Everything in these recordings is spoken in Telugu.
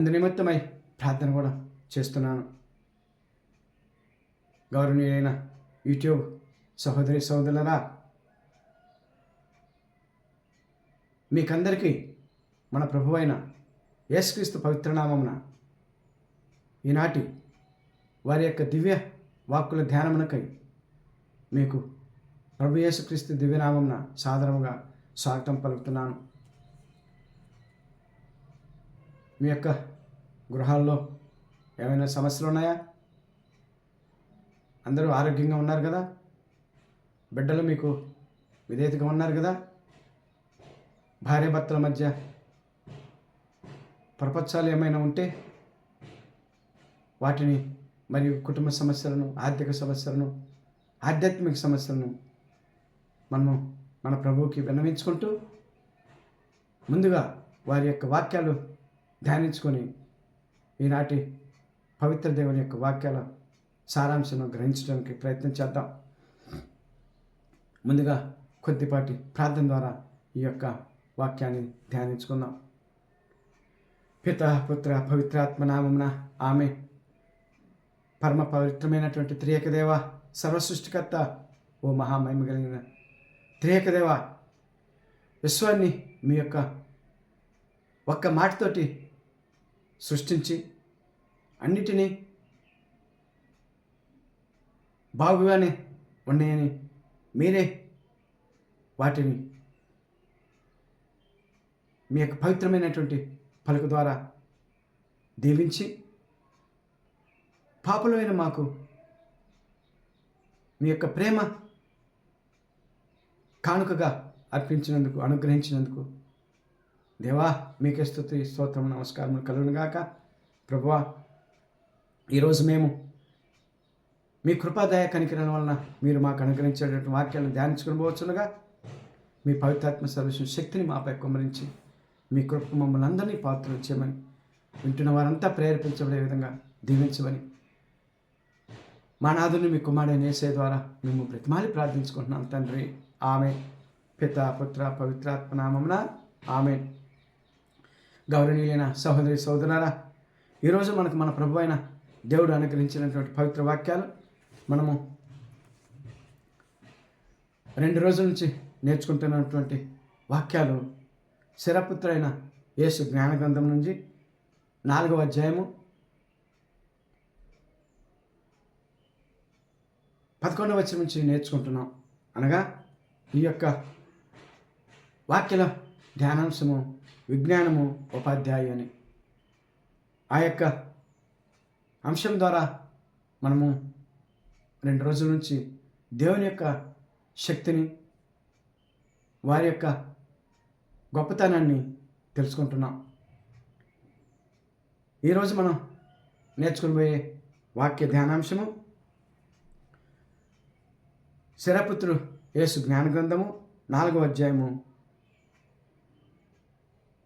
అందు నిమిత్తమై ప్రార్థన కూడా చేస్తున్నాను. గౌరవనీయులైన యూట్యూబ్ సహోదరి సహోదరులరా మీకందరికీ మన ప్రభువైన యేసుక్రీస్తు పవిత్రనామమున ఈనాటి వారి యొక్క దివ్య వాక్కుల ధ్యానమునకై మీకు ప్రభు యేసుక్రీస్తు దివ్యనామమున సాధారణంగా స్వాగతం పలుకుతున్నాను. మీ యొక్క గృహాల్లో ఏమైనా సమస్యలు ఉన్నాయా? అందరూ ఆరోగ్యంగా ఉన్నారు కదా? బిడ్డలు మీకు విధేయతగా ఉన్నారు కదా? భార్యాభర్తల మధ్య ప్రపంచాలు ఏమైనా ఉంటే వాటిని మరియు కుటుంబ సమస్యలను ఆర్థిక సమస్యలను ఆధ్యాత్మిక సమస్యలను మనము మన ప్రభువుకి విన్నవించుకుంటూ ముందుగా వారి యొక్క వాక్యాలు ధ్యానించుకొని ఈనాటి పవిత్ర దేవుని యొక్క వాక్యాల సారాంశను గ్రహించడానికి ప్రయత్నం చేద్దాం. ముందుగా కొద్దిపాటి ప్రార్థన ద్వారా ఈ యొక్క వాక్యాన్ని ధ్యానించుకుందాం. పిత పుత్ర పవిత్రాత్మ నామమున ఆమె. పరమ పవిత్రమైనటువంటి త్రియకదేవ సర్వసృష్టికర్త ఓ మహామహిమ కలిగిన త్రియకదేవ. విశ్వాన్ని మీ యొక్క ఒక్క మాటతోటి సృష్టించి అన్నిటినీ బాగుగానే ఉన్నాయని మీరే వాటిని మీ యొక్క పవిత్రమైనటువంటి పలుకు ద్వారా దీవించి పాపలమైన మాకు మీ యొక్క ప్రేమ కానుకగా అర్పించినందుకు అనుగ్రహించినందుకు దేవా మీకే స్థుతి స్తోత్రం నమస్కారం కలుగునుగాక ప్రభువా ఈరోజు మేము మీ కృపాదాయ కనికరణ వలన మీరు మాకు అనుగ్రహించేటువంటి వాక్యాలను ధ్యానించుకుని పోవచ్చునుగా. మీ పవిత్రాత్మ సర్వీసు శక్తిని మాపై కుమరించి మీ కృప మమ్మల్ని అందరినీ పాత్రలు చేయమని వింటున్న వారంతా ప్రేరేపించబడే విధంగా దీవించమని మా నాథుని మీ కుమారుడు నేసే ద్వారా మేము బ్రతిమాలి ప్రార్థించుకుంటున్నాం తండ్రి. ఆమె పిత పుత్ర పవిత్రాత్మ నామమున ఆమె గౌరవనీయులైన సహోదరి సోదరులారా ఈరోజు మనకు మన ప్రభు అయిన దేవుడు అనుగ్రహించినటువంటి పవిత్ర వాక్యాలు మనము రెండు రోజుల నుంచి నేర్చుకుంటున్నటువంటి వాక్యాలు శిరపుత్రైన యేసు జ్ఞానగ్రంథం నుంచి నాలుగవ అధ్యాయము పదకొండవ వచ్చిన నుంచి నేర్చుకుంటున్నాం. అనగా ఈ యొక్క వాక్యల ధ్యానాంశము విజ్ఞానము ఉపాధ్యాయు అని ఆ యొక్క అంశం ద్వారా మనము రెండు రోజుల నుంచి దేవుని యొక్క శక్తిని వారి యొక్క గొప్పతనాన్ని తెలుసుకుంటున్నాం. ఈరోజు మనం నేర్చుకుని పోయే వాక్య ధ్యానాంశము శరపుత్రుడు యేసు జ్ఞానగ్రంథము నాలుగో నాలుగవ అధ్యాయము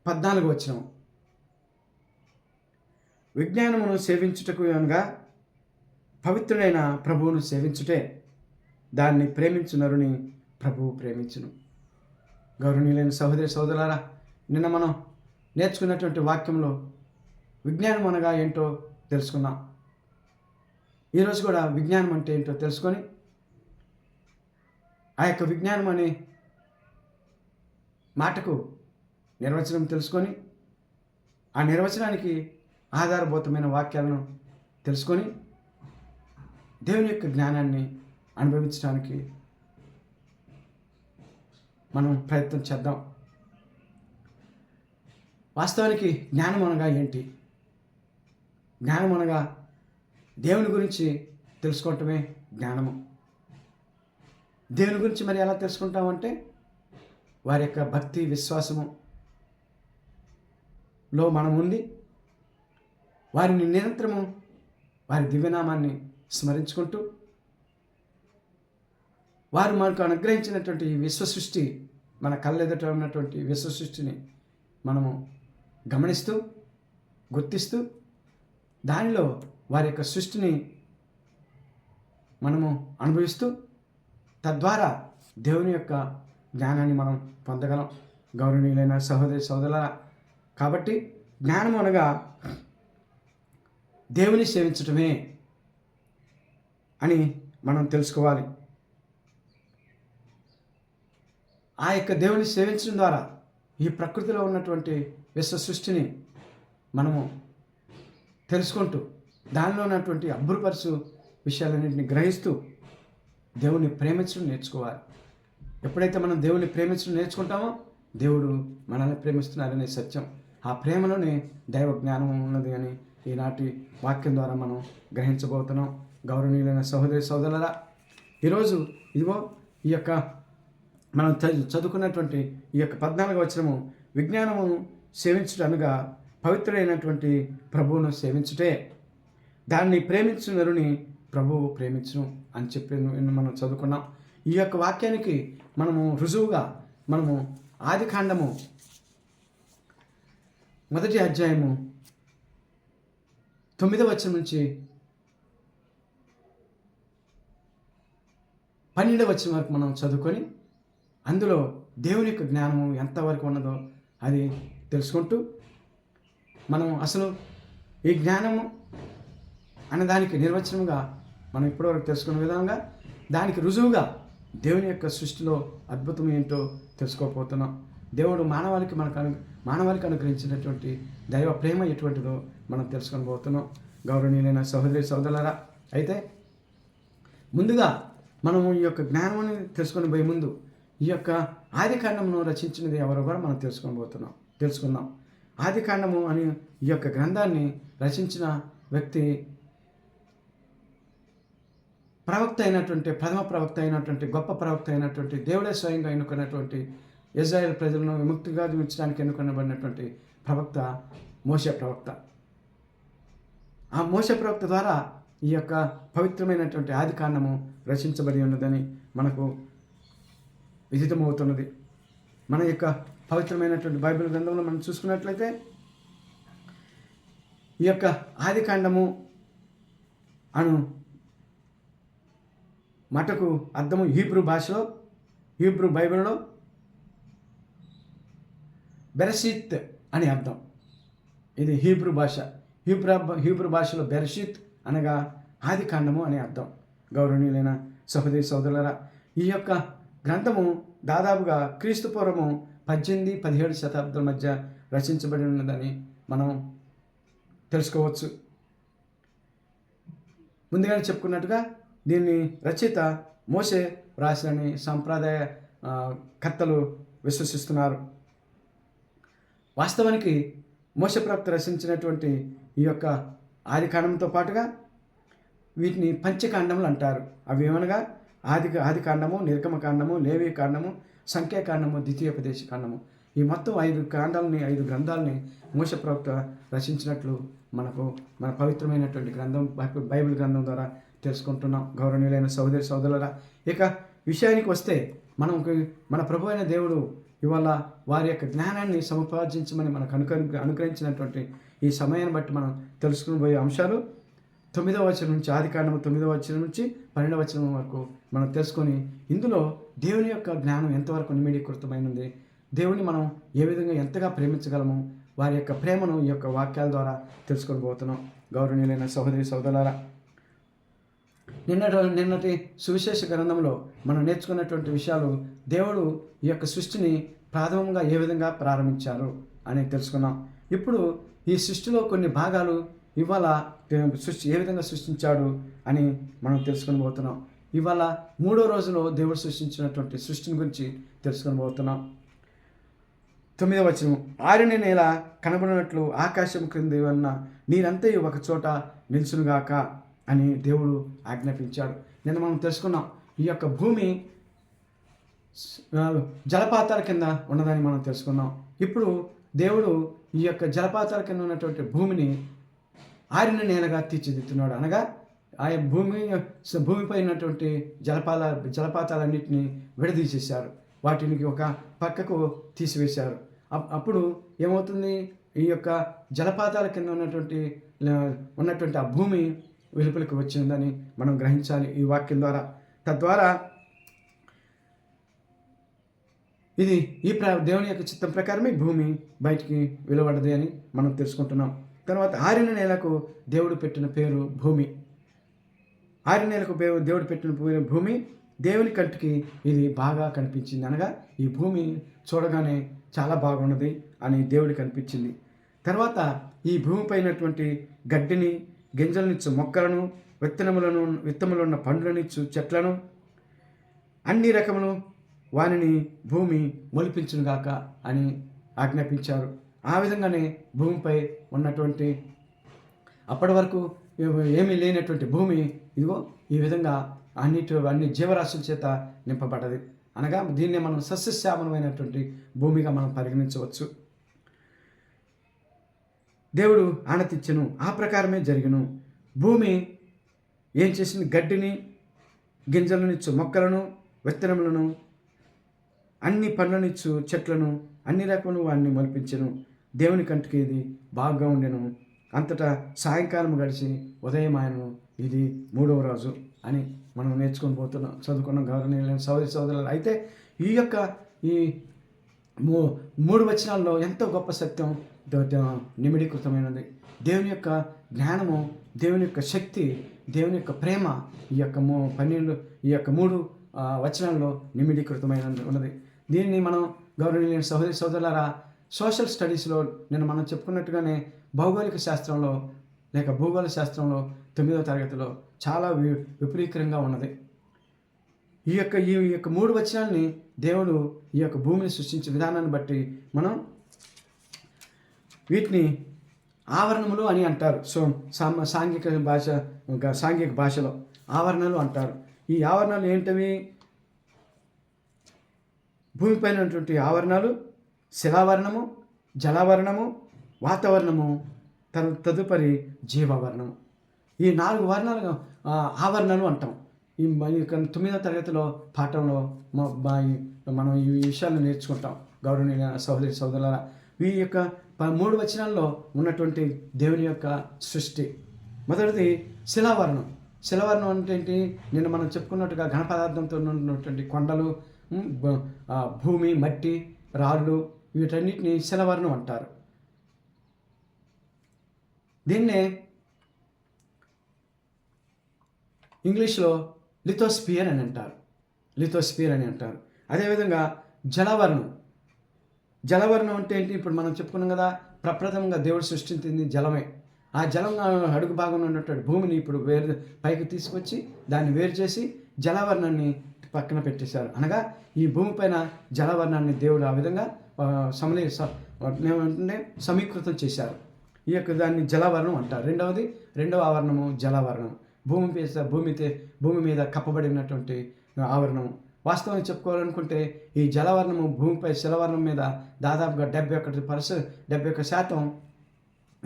పద్నాలుగు వచ్చిన విజ్ఞానమును సేవించుటకు అనగా పవిత్రుడైన ప్రభువును సేవించుటే దాన్ని ప్రేమించు నరుని ప్రభువు ప్రేమించును. గౌరవనీయులైన సహోదరి సోదరులారా నిన్న మనం నేర్చుకున్నటువంటి వాక్యంలో విజ్ఞానం అనగా ఏంటో తెలుసుకున్నాం. ఈరోజు కూడా విజ్ఞానం అంటే ఏంటో తెలుసుకొని ఆ యొక్క విజ్ఞానం అనే మాటకు నిర్వచనం తెలుసుకొని ఆ నిర్వచనానికి ఆధారభూతమైన వాక్యాలను తెలుసుకొని దేవుని యొక్క జ్ఞానాన్ని అనుభవించడానికి మనం ప్రయత్నం చేద్దాం. వాస్తవానికి జ్ఞానం అనగా ఏంటి? జ్ఞానం అనగా దేవుని గురించి తెలుసుకోవటమే జ్ఞానము. దేవుని గురించి మరి ఎలా తెలుసుకుంటామంటే వారి యొక్క భక్తి విశ్వాసము లో మనం ఉండి వారిని నిరంతరము వారి దివ్యనామాన్ని స్మరించుకుంటూ వారు మనకు అనుగ్రహించినటువంటి ఈ విశ్వ సృష్టి మన కళ్ళెదుట ఉన్నటువంటి విశ్వ సృష్టిని మనము గమనిస్తూ గుర్తిస్తూ దానిలో వారి యొక్క సృష్టిని మనము అనుభవిస్తూ తద్వారా దేవుని యొక్క జ్ఞానాన్ని మనం పొందగలం. గౌరవనీయులైన సహోదరి సోదరుల కాబట్టి జ్ఞానం అనగా దేవుని సేవించటమే అని మనం తెలుసుకోవాలి. ఆ యొక్క దేవుని సేవించడం ద్వారా ఈ ప్రకృతిలో ఉన్నటువంటి విశ్వ సృష్టిని మనము తెలుసుకుంటూ దానిలో ఉన్నటువంటి అబ్బురుపరుచు విషయాలన్నింటినీ గ్రహిస్తూ దేవుని ప్రేమించడం నేర్చుకోవాలి. ఎప్పుడైతే మనం దేవుని ప్రేమించడం నేర్చుకుంటామో దేవుడు మనల్ని ప్రేమిస్తున్నారనే సత్యం. ఆ ప్రేమలోనే దైవ జ్ఞానం ఉన్నది అని ఈనాటి వాక్యం ద్వారా మనం గ్రహించబోతున్నాం. గౌరవనీయులైన సహోదరి సోదరులరా ఈరోజు ఇదిగో ఈ యొక్క మనం చ- చదువుకున్నటువంటి ఈ యొక్క పద్నాలుగు వచనము విజ్ఞానము సేవించుటనుగా పవిత్రుడైనటువంటి ప్రభువును సేవించుటే దాన్ని ప్రేమించునరుని ప్రభువు ప్రేమించును అని చెప్పి మనం చదువుకున్నాం. ఈ యొక్క వాక్యానికి మనము రుజువుగా మనము ఆది కాండము మొదటి అధ్యాయము తొమ్మిదవ వచనం నుంచి పన్నెండవ వచనం వరకు మనం చదువుకొని అందులో దేవుని యొక్క జ్ఞానము ఎంతవరకు ఉన్నదో అది తెలుసుకుంటూ మనం అసలు ఈ జ్ఞానము అన్నదానికి నిర్వచనంగా మనం ఇప్పటివరకు తెలుసుకున్న విధంగా దానికి రుజువుగా దేవుని యొక్క సృష్టిలో అద్భుతం ఏంటో తెలుసుకోపోతున్నాం దేవుడు మానవాళికి మనకు అను మానవాళికి అనుగ్రహించినటువంటి దైవ ప్రేమ ఎటువంటిదో మనం తెలుసుకొని పోతున్నాం. గౌరవనీయులైన సహోదరి సోదరులరా అయితే ముందుగా మనము ఈ యొక్క జ్ఞానాన్ని తెలుసుకొని పోయే ముందు ఈ యొక్క ఆది కాండమును రచించినది ఎవరో కూడా మనం తెలుసుకొని పోతున్నాం. తెలుసుకుందాం. ఆది కాండము అని ఈ యొక్క గ్రంథాన్ని రచించిన వ్యక్తి ప్రవక్త అయినటువంటి ప్రథమ ప్రవక్త అయినటువంటి గొప్ప ప్రవక్త అయినటువంటి దేవుడే స్వయంగా ఎన్నుకున్నటువంటి ఇజ్రాయెల్ ప్రజలను విముక్తిగా ఉంచడానికి ఎన్నుకొనబడినటువంటి ప్రవక్త మోస ప్రవక్త. ఆ మోస ప్రవక్త ద్వారా ఈ యొక్క పవిత్రమైనటువంటి ఆది కాండము రచించబడి ఉన్నదని మనకు విదితమవుతున్నది. మన యొక్క పవిత్రమైనటువంటి బైబిల్ గ్రంథంలో మనం చూసుకున్నట్లయితే ఈ యొక్క ఆది కాండము అను మటకు అర్థము హీబ్రూ భాషలో హీబ్రూ బైబిల్లో బెరషిత్ అని అర్థం. ఇది హీబ్రూ భాష. హీబ్రా హీబ్రూ భాషలో బెరషిత్ అనగా ఆది కాండము అనే అర్థం. గౌరవనీయులైన సహోదరి సోదరులరా ఈ యొక్క గ్రంథము దాదాపుగా క్రీస్తుపూర్వము పద్దెనిమిది పదిహేడు శతాబ్దాల మధ్య రచించబడి ఉన్నదని మనం తెలుసుకోవచ్చు. ముందుగానే చెప్పుకున్నట్టుగా దీన్ని రచయిత మోసే రాసినని సాంప్రదాయ కర్తలు విశ్వసిస్తున్నారు. వాస్తవానికి మోసప్రాప్తి రచించినటువంటి ఈ యొక్క ఆదికాండంతో పాటుగా వీటిని పంచకాండములు అంటారు. అవి ఏమనగా ఆది ఆదికాండము నిర్గమకాండము నిర్గమ కాండము లేవి కాండము సంఖ్యాకాండము ద్వితీయోపదేశ కాండము ఈ మొత్తం ఐదు కాండాలని ఐదు గ్రంథాలని మోసప్రవక్త రచించినట్లు మనకు మన పవిత్రమైనటువంటి గ్రంథం బైబిల్- బైబిల్ గ్రంథం ద్వారా తెలుసుకుంటున్నాం. గౌరవనీయులైన సహోదరి సోదరులరా ఇక విషయానికి వస్తే మనం మన ప్రభు అయిన దేవుడు ఇవాళ వారి యొక్క జ్ఞానాన్ని సముపార్జించమని మనకు అనుక అనుగ్రహించినటువంటి ఈ సమయాన్ని బట్టి మనం తెలుసుకుని పోయే అంశాలు. తొమ్మిదవ వచనం నుంచి ఆది కాండము తొమ్మిదవ వచనం నుంచి పన్నెండవ వచనం వరకు మనం తెలుసుకొని ఇందులో దేవుని యొక్క జ్ఞానం ఎంతవరకు నిమిడీకృతమైనది దేవుని మనం ఏ విధంగా ఎంతగా ప్రేమించగలము వారి యొక్క ప్రేమను ఈ యొక్క వాక్యాల ద్వారా తెలుసుకొని పోతున్నాం. గౌరవనీయులైన సహోదరి సోదరులారా నిన్నటి నిన్నటి సువిశేష గ్రంథంలో మనం నేర్చుకున్నటువంటి విషయాలు దేవుడు ఈ యొక్క సృష్టిని ప్రాథమంగా ఏ విధంగా ప్రారంభించారు అని తెలుసుకున్నాం. ఇప్పుడు ఈ సృష్టిలో కొన్ని భాగాలు ఇవాళ సృష్టి ఏ విధంగా సృష్టించాడు అని మనం తెలుసుకొని పోతున్నాం. ఇవాళ మూడో రోజులో దేవుడు సృష్టించినటువంటి సృష్టిని గురించి తెలుసుకొని పోతున్నాం. తొమ్మిదవ వచనం ఆరిన నేల కనబడినట్లు ఆకాశం క్రింద ఉన్న నీరంతయు ఒక చోట నిల్చునుగాక. అని దేవుడు ఆజ్ఞాపించాడు. నిన్న మనం తెలుసుకున్నాం ఈ యొక్క భూమి జలపాతాల కింద ఉన్నదని మనం తెలుసుకున్నాం. ఇప్పుడు దేవుడు ఈ యొక్క జలపాతాల కింద ఉన్నటువంటి భూమిని ఆరిన నేలగా తీర్చిదిద్దుతున్నాడు. అనగా ఆ భూమి భూమిపై ఉన్నటువంటి జలపాల జలపాతాలన్నింటినీ విడదీసేశారు. వాటిని ఒక పక్కకు తీసివేశారు. అప్పుడు ఏమవుతుంది? ఈ యొక్క జలపాతాల కింద ఉన్నటువంటి ఉన్నటువంటి ఆ భూమి వెలుపలికి వచ్చిందని మనం గ్రహించాలి ఈ వాక్యం ద్వారా. తద్వారా ఇది ఈ ప్ర దేవుని యొక్క చిత్తం ప్రకారమే భూమి బయటికి వెలువడది అని మనం తెలుసుకుంటున్నాం. తర్వాత ఆరిన నేలకు దేవుడు పెట్టిన పేరు భూమి. ఆరిన నేలకు దేవుడు పెట్టిన పేరు భూమి. దేవుని కంటికి ఇది బాగా కనిపించింది అనగా ఈ భూమి చూడగానే చాలా బాగున్నది అని దేవుడికి అనిపించింది. తర్వాత ఈ భూమిపైనటువంటి గడ్డిని గింజలనిచ్చు మొక్కలను విత్తనములను విత్తములున్న పండ్లనిచ్చు చెట్లను అన్ని రకములు వానిని భూమి మొలిపించునుగాక అని ఆజ్ఞాపించారు. ఆ విధంగానే భూమిపై ఉన్నటువంటి అప్పటి వరకు ఏమీ లేనటువంటి భూమి ఇదిగో ఈ విధంగా అన్నిటి అన్ని జీవరాశుల చేత నింపబడ్డది. అనగా దీన్నే మనం సస్యశ్యామలమైనటువంటి భూమిగా మనం పరిగణించవచ్చు. దేవుడు ఆనతిచ్చెను ఆ ప్రకారమే జరిగను. భూమి ఏం చేసింది? గడ్డిని గింజలనిచ్చు మొక్కలను విత్తనములను అన్ని పండ్లనిచ్చు చెట్లను అన్ని రకములు వాడిని మలిపించను. దేవుని కంటికి ఇది బాగా ఉండెను. అంతటా సాయంకాలం గడిచి ఉదయం ఆయనను ఇది మూడవ రోజు అని మనం నేర్చుకొని పోతున్నాం. చదువుకున్నాం గౌరవనీయులైన సోదరి సోదరులు అయితే ఈ యొక్క ఈ మూ మూడు వచనాల్లో ఎంతో గొప్ప సత్యం నిమిడీకృతమైనది. దేవుని యొక్క జ్ఞానము దేవుని యొక్క శక్తి దేవుని యొక్క ప్రేమ ఈ యొక్క మూ పన్నెండు ఈ యొక్క మూడు వచనంలో నిమిడీకృతమైన ఉన్నది. దీన్ని మనం గౌరవనీయ సహోదరి సోదరులారా సోషల్ స్టడీస్లో నేను మనం చెప్పుకున్నట్టుగానే భౌగోళిక శాస్త్రంలో లేక భూగోళ శాస్త్రంలో తొమ్మిదవ తరగతిలో చాలా వి విపరీకరంగా ఉన్నది. ఈ యొక్క ఈ యొక్క మూడు వచనాల్ని దేవుడు ఈ యొక్క భూమిని సృష్టించే విధానాన్ని బట్టి మనం వీటిని ఆవరణములు అని అంటారు. సో సామ సాంఘిక భాష సాంఘిక భాషలో ఆవరణలు అంటారు. ఈ ఆవరణలు ఏంటివి? భూమిపైన ఉన్నటువంటి ఆవరణాలు శిలావరణము జలావరణము వాతావరణము తన తదుపరి జీవావరణము. ఈ నాలుగు వర్ణాలు ఆవరణలు అంటాం. ఈ తొమ్మిదో తరగతిలో పాఠంలో మా మనం ఈ విషయాలు నేర్చుకుంటాం. గౌరవనీయ సహోదరి సోదరుల ఈ యొక్క మూడు వచనాల్లో ఉన్నటువంటి దేవుని యొక్క సృష్టి. మొదటిది శిలావరణం. శిలావరణం అంటే ఏంటి? నిన్న మనం చెప్పుకున్నట్టుగా ఘన పదార్థంతో ఉన్నటువంటి కొండలు భూమి మట్టి రాళ్ళు వీటన్నిటిని శిలవర్ణం అంటారు. దీన్నే ఇంగ్లీష్లో లిథోస్పియర్ అని అంటారు. లిథోస్పియర్ అని అంటారు. అదేవిధంగా జలవర్ణం. జలవర్ణం అంటే ఏంటి? ఇప్పుడు మనం చెప్పుకున్నాం కదా ప్రప్రథమంగా దేవుడు సృష్టించింది జలమే. ఆ జలం అడుగు భాగంలో ఉన్నటువంటి భూమిని ఇప్పుడు వేరు పైకి తీసుకొచ్చి దాన్ని వేరు చేసి జలవర్ణాన్ని పక్కన పెట్టేశారు. అనగా ఈ భూమిపైన జలవర్ణాన్ని దేవుడు ఆ విధంగా ఆ, సమలే స- సమీకృతం చేశారు. ఈ యొక్క దాన్ని జలవర్ణం అంటారు. రెండవది రెండవ ఆవరణము జలవర్ణం. భూమి భూమి భూమి మీద కప్పబడినటువంటి ఆవరణం. వాస్తవంగా చెప్పుకోవాలనుకుంటే ఈ జలవర్ణము భూమిపై శిలవర్ణం మీద దాదాపుగా డెబ్బై ఒకటి పర్సెంట్ డెబ్బై ఒక్క శాతం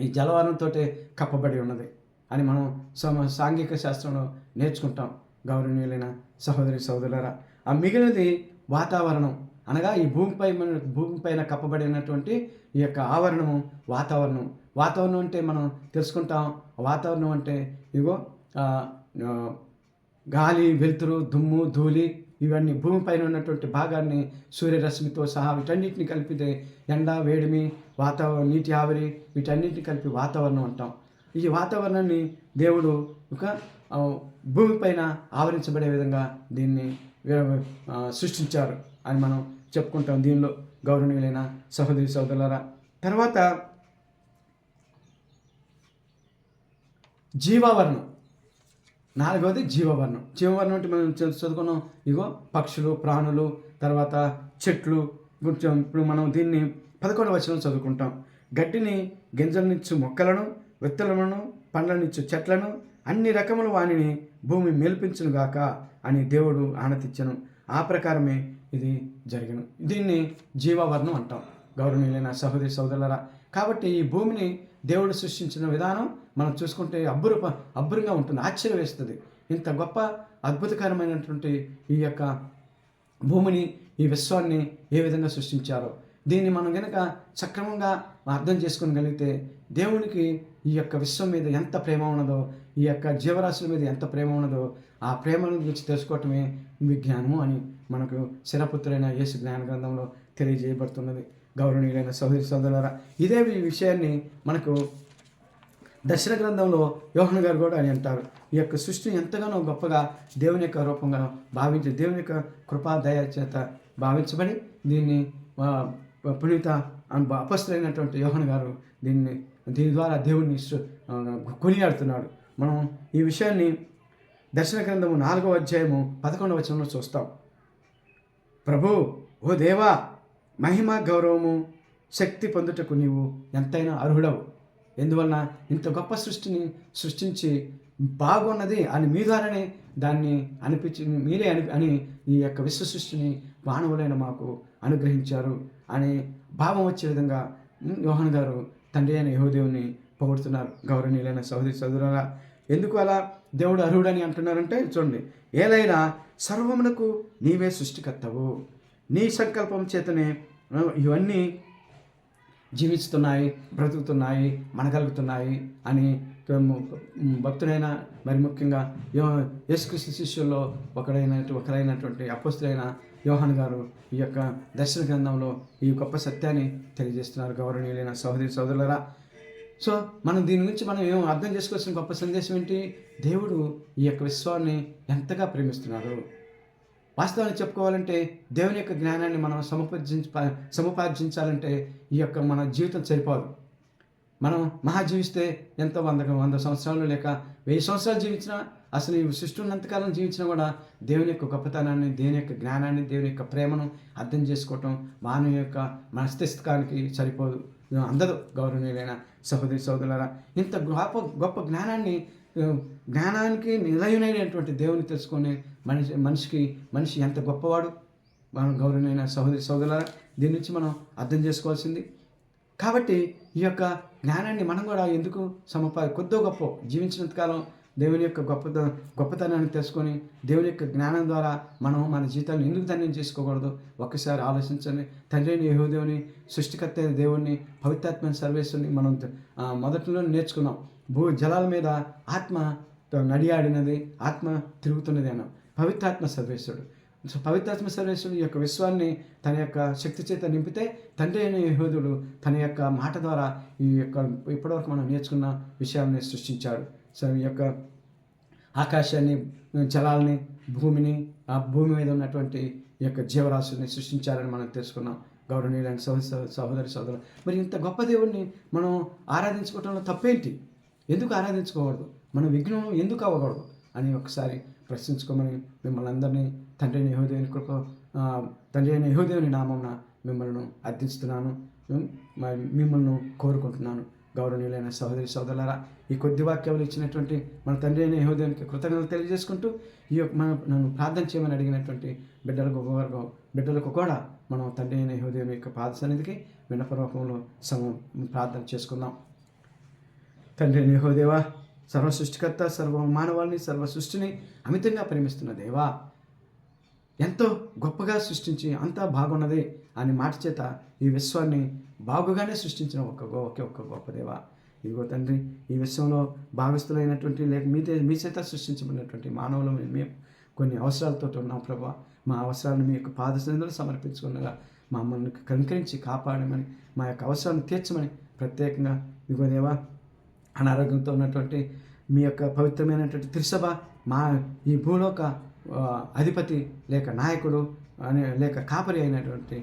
ఈ జలవర్ణంతో కప్పబడి ఉన్నది అని మనం సమ సాంఘిక శాస్త్రంలో నేర్చుకుంటాం. గౌరవనీయులైన సహోదరి సహోదరులరా ఆ మిగిలినది వాతావరణం. అనగా ఈ భూమిపై మన భూమిపైన కప్పబడినటువంటి ఈ యొక్క ఆవరణము వాతావరణం. వాతావరణం అంటే మనం తెలుసుకుంటాం. వాతావరణం అంటే ఇగో గాలి వెలుతురు దుమ్ము ధూళి ఇవన్నీ భూమిపైన ఉన్నటువంటి భాగాన్ని సూర్యరశ్మితో సహా వీటన్నిటిని కలిపితే ఎండ వేడిమి వాతావరణం నీటి ఆవిరి వీటన్నిటిని కలిపి వాతావరణం అంటాం. ఈ వాతావరణాన్ని దేవుడు ఒక భూమిపైన ఆవరించబడే విధంగా దీన్ని సృష్టించారు అని మనం చెప్పుకుంటాం దీనిలో. గౌరవనీయులైన సహోదరి సోదరులరా తర్వాత జీవావరణం. నాలుగవది జీవవర్ణం. జీవవర్ణం అంటే మనం చదువుకున్నాం ఇగో పక్షులు ప్రాణులు తర్వాత చెట్లు కొంచెం ఇప్పుడు మనం దీన్ని పదకొండవ వచనం చదువుకుంటాం. గడ్డిని గింజలనిచ్చు మొక్కలను విత్తనలను పండ్లనిచ్చు చెట్లను అన్ని రకముల వాణిని భూమి మేల్పించునుగాక అని దేవుడు ఆనతిచ్చను. ఆ ప్రకారమే ఇది జరిగను. దీన్ని జీవవర్ణం అంటాం. గౌరవనీయులైన సహోదరి సోదరులరా కాబట్టి ఈ భూమిని దేవుడు సృష్టించిన విధానం మనం చూసుకుంటే అబ్బురు అబ్బురంగా ఉంటుంది ఆశ్చర్యం వేస్తుంది. ఇంత గొప్ప అద్భుతకరమైనటువంటి ఈ యొక్క భూమిని ఈ విశ్వాన్ని ఏ విధంగా సృష్టించారో. దీన్ని మనం కనుక సక్రమంగా అర్థం చేసుకోగలిగితే దేవునికి ఈ యొక్క విశ్వం మీద ఎంత ప్రేమ ఉన్నదో ఈ యొక్క జీవరాశుల మీద ఎంత ప్రేమ ఉన్నదో ఆ ప్రేమను గురించి తెలుసుకోవటమే విజ్ఞానము అని మనకు శిరపుత్రైన యేసు జ్ఞాన గ్రంథంలో తెలియజేయబడుతున్నది. గౌరవనీయులైన సహోదరి సోదరులారా ఇదే ఈ విషయాన్ని మనకు దర్శన గ్రంథంలో యోహన్ గారు కూడా అని అంటారు. ఈ యొక్క సృష్టిని ఎంతగానో గొప్పగా దేవుని యొక్క రూపంగా భావించి దేవుని యొక్క కృపా దయ చేత భావించబడి దీన్ని పునీత అపస్తులైనటువంటి యోహన్ గారు దీన్ని దీని ద్వారా దేవుణ్ణి కొనియాడుతున్నాడు. మనం ఈ విషయాన్ని దర్శన గ్రంథము నాలుగవ అధ్యాయము పదకొండవ వచనంలో చూస్తాం. ప్రభు ఓ దేవా మహిమ గౌరవము శక్తి పొందుటకు నీవు ఎంతైనా అర్హుడవు. ఎందువలన ఇంత గొప్ప సృష్టిని సృష్టించి బాగున్నది అని మీ ద్వారానే దాన్ని అనిపించి మీరే అని అని ఈ యొక్క విశ్వ సృష్టిని మానవులైన మాకు అనుగ్రహించారు అనే భావం వచ్చే విధంగా యోహన్ గారు తండ్రి అయిన యహోదేవుని పొగుడుతున్నారు. గౌరవనీయులైన సహోదరి సోదరులారా ఎందుకు అలా దేవుడు అర్హుడని అంటున్నారంటే చూడండి ఏలైనా సర్వమునకు నీవే సృష్టికర్తవు. నీ సంకల్పం చేతనే ఇవన్నీ జీవిస్తున్నాయి బ్రతుకుతున్నాయి మనగలుగుతున్నాయి అని భక్తుడైన మరి ముఖ్యంగా యో యేసుక్రీస్తు శిష్యుల్లో ఒకడైన ఒకరైనటువంటి అపస్తులైన యోహాన్ గారు ఈ యొక్క దర్శన గ్రంథంలో ఈ గొప్ప సత్యాన్ని తెలియజేస్తున్నారు. గౌరవనీయులైన సహోదరి సోదరులరా సో మనం దీని గురించి మనం ఏం అర్థం చేసుకోవాల్సిన గొప్ప సందేశం ఏంటి? దేవుడు ఈ యొక్క విశ్వాన్ని ఎంతగా ప్రేమిస్తున్నాడు? వాస్తవాన్ని చెప్పుకోవాలంటే దేవుని యొక్క జ్ఞానాన్ని మనం సముపార్జించ సముపార్జించాలంటే ఈ యొక్క మన జీవితం సరిపోదు. మనం మహా జీవిస్తే ఎంతో వంద వంద సంవత్సరాలు లేక వెయ్యి సంవత్సరాలు జీవించినా అసలు ఈ సృష్టి ఉన్నంతకాలం జీవించినా కూడా దేవుని యొక్క గొప్పతనాన్ని దేవుని యొక్క జ్ఞానాన్ని దేవుని యొక్క ప్రేమను అర్థం చేసుకోవటం మానవ యొక్క మస్తిష్కానికి సరిపోదు. అందరూ గౌరవనీయులైన సహోదరి సోదరులరా ఇంత గొప్ప గొప్ప జ్ఞానాన్ని జ్ఞానానికి నిలయునైనటువంటి దేవుని తెలుసుకునే మనిషి మనిషికి మనిషి ఎంత గొప్పవాడు మనం గౌరవమైన సహోదరి సోదరుల దీని నుంచి మనం అర్థం చేసుకోవాల్సింది. కాబట్టి ఈ యొక్క జ్ఞానాన్ని మనం కూడా ఎందుకు సమపా కొద్దో గొప్ప జీవించినంతకాలం దేవుని యొక్క గొప్పత గొప్పతనాన్ని తెలుసుకొని దేవుని యొక్క జ్ఞానం ద్వారా మనం మన జీవితాన్ని ఎందుకు ధన్యం చేసుకోకూడదు? ఒక్కసారి ఆలోచించండి. తండ్రి అయిన యెహోవాదేవుని సృష్టికర్త అయిన దేవుణ్ణి పవిత్రాత్మ సర్వేశ్వరుని మనం మొదట్లో నేర్చుకున్నాం. భూ జలాల మీద ఆత్మ నడియాడినది ఆత్మ తిరుగుతున్నది అన్నాం. పవిత్రాత్మ సర్వేశ్వరుడు. సో పవిత్రాత్మ సర్వేశ్వరుడు యొక్క విశ్వాన్ని తన యొక్క శక్తి చేత నింపితే తండ్రి అయిన యహోదుడు తన యొక్క మాట ద్వారా ఈ యొక్క ఇప్పటివరకు మనం నేర్చుకున్న విషయాన్ని సృష్టించాడు. సో ఈ యొక్క ఆకాశాన్ని జలాల్ని భూమిని ఆ భూమి మీద ఉన్నటువంటి ఈ యొక్క జీవరాశుల్ని సృష్టించారని మనం తెలుసుకున్నాం. గౌరవనీయులైన సహోదర సహోదరి సోదరు మరి ఇంత గొప్ప దేవుణ్ణి మనం ఆరాధించుకోవటంలో తప్పేంటి? ఎందుకు ఆరాధించుకోకూడదు? మన విఘ్నం ఎందుకు అవ్వకూడదు? అని ఒకసారి ప్రశ్నించుకోమని మిమ్మల్ని అందరినీ తండ్రి అయిన కృప తండ్రి అయిన యెహోదేవుని నామం మిమ్మల్ని అర్థిస్తున్నాను. మిమ్మల్ని కోరుకుంటున్నాను. గౌరవనీయులైన సహోదరి సోదరులారా ఈ కొద్ది వాక్యాలు ఇచ్చినటువంటి మన తండ్రి అయిన యహోదేవునికి కృతజ్ఞతలు తెలియజేసుకుంటూ ఈ యొక్క మన నన్ను ప్రార్థన చేయమని అడిగినటువంటి బిడ్డలకు వరకు బిడ్డలకు కూడా మనం తండ్రి అయిన యహోదేవుని యొక్క పాద సన్నిధికి వినపరూపంలో సమ ప్రార్థన చేసుకుందాం. తండ్రి అయిన యెహోదేవా సర్వ సృష్టికర్త సర్వ మానవాళిని సర్వ సృష్టిని అమితంగా ప్రేమిస్తున్న దేవా ఎంతో గొప్పగా సృష్టించి అంతా బాగున్నది అని మాట చేత ఈ విశ్వాన్ని బాగుగానే సృష్టించిన ఒక గో ఒకే ఒక్క గొప్ప దేవ. ఇదిగో తండ్రి ఈ విశ్వంలో భాగస్థులైనటువంటి లేక మీ మీ చేత సృష్టించబడినటువంటి మానవులు మేము కొన్ని అవసరాలతో ఉన్నాం ప్రభా. మా అవసరాలను మీ యొక్క పాదశ్రంలో సమర్పించుకున్నగా మమ్మల్ని కనుకరించి కాపాడమని మా యొక్క అవసరాలను తీర్చమని ప్రత్యేకంగా ఇదిగో దేవా అనారోగ్యంతో ఉన్నటువంటి మీ యొక్క పవిత్రమైనటువంటి త్రిసభ మా ఈ భూలోక అధిపతి లేక నాయకుడు అనే లేక కాపరి అయినటువంటి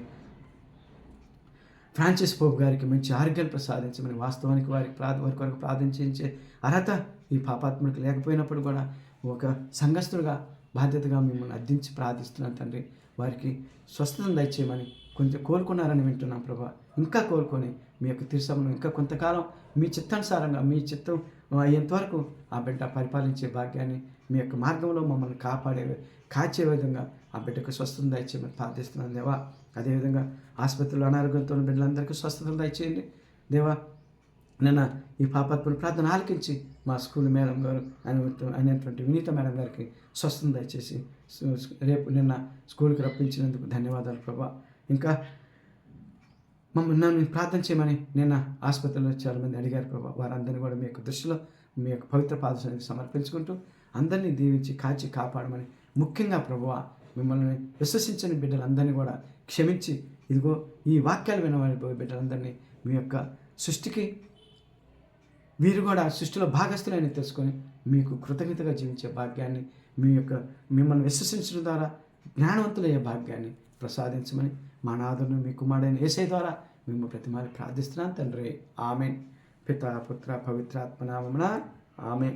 ఫ్రాన్సిస్ పోప్ గారికి మంచి ఆరోగ్యాలు ప్రసాదించమని వాస్తవానికి వారికి ప్రార్థ వారి కొరకు ప్రార్థించే అర్హత ఈ పాపాత్ముడికి లేకపోయినప్పుడు కూడా ఒక సంఘస్థుడుగా బాధ్యతగా మిమ్మల్ని అర్థించి ప్రార్థిస్తున్నాను తండ్రి. వారికి స్వస్థతను దయచేయమని కొంచెం కోరుకున్నారని వింటున్నాం ప్రభా. ఇంకా కోరుకొని మీ యొక్క తీర్సమును ఇంకా కొంతకాలం మీ చిత్తానుసారంగా మీ చిత్తం అయ్యేంతవరకు ఆ బిడ్డ పరిపాలించే భాగ్యాన్ని మీ యొక్క మార్గంలో మమ్మల్ని కాపాడే కాచే విధంగా ఆ బిడ్డకు స్వస్థతను దయచేయమని ప్రార్థిస్తున్నాను దేవా. అదేవిధంగా ఆసుపత్రిలో అనారోగ్యంతో ఉన్న బిడ్డలందరికీ స్వస్థతను దయచేయండి. దేవా నిన్న ఈ పాపాత్మను ప్రార్థన ఆలకించి మా స్కూల్ మేడం గారు అనే- అనేటువంటి వినీత మేడం గారికి స్వస్థం దయచేసి రేపు నిన్న స్కూల్కి రప్పించినందుకు ధన్యవాదాలు ప్రభా. ఇంకా మమ్మల్ని నన్ను ప్రార్థన చేయమని నిన్న ఆసుపత్రిలో చాలామంది అడిగారు ప్రభా. వారందరినీ కూడా మీ యొక్క దృష్టిలో మీ యొక్క పవిత్ర పాదశానికి సమర్పించుకుంటూ అందరినీ దీవించి కాచి కాపాడమని ముఖ్యంగా ప్రభువ మిమ్మల్ని విశ్వసించని బిడ్డలందరినీ కూడా క్షమించి ఇదిగో ఈ వాక్యాలు వినవారి బిడ్డలందరినీ మీ యొక్క సృష్టికి వీరు కూడా సృష్టిలో భాగస్థులని తెలుసుకొని మీకు కృతజ్ఞతగా జీవించే భాగ్యాన్ని మీ యొక్క మిమ్మల్ని విశ్వసించడం ద్వారా జ్ఞానవంతులయ్యే భాగ్యాన్ని ప్రసాదించమని మా నాదును మీ కుమారుడైన ఏసై ద్వారా మేము ప్రతిమాని ప్రార్థిస్తున్నాను తండ్రి. ఆమె పిత పుత్ర పవిత్రాత్మనామన ఆమె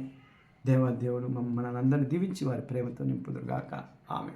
దేవదేవుడు మమ్మల్ని అందరిని దీవించి వారి ప్రేమతో నింపుదురుగాక. ఆమె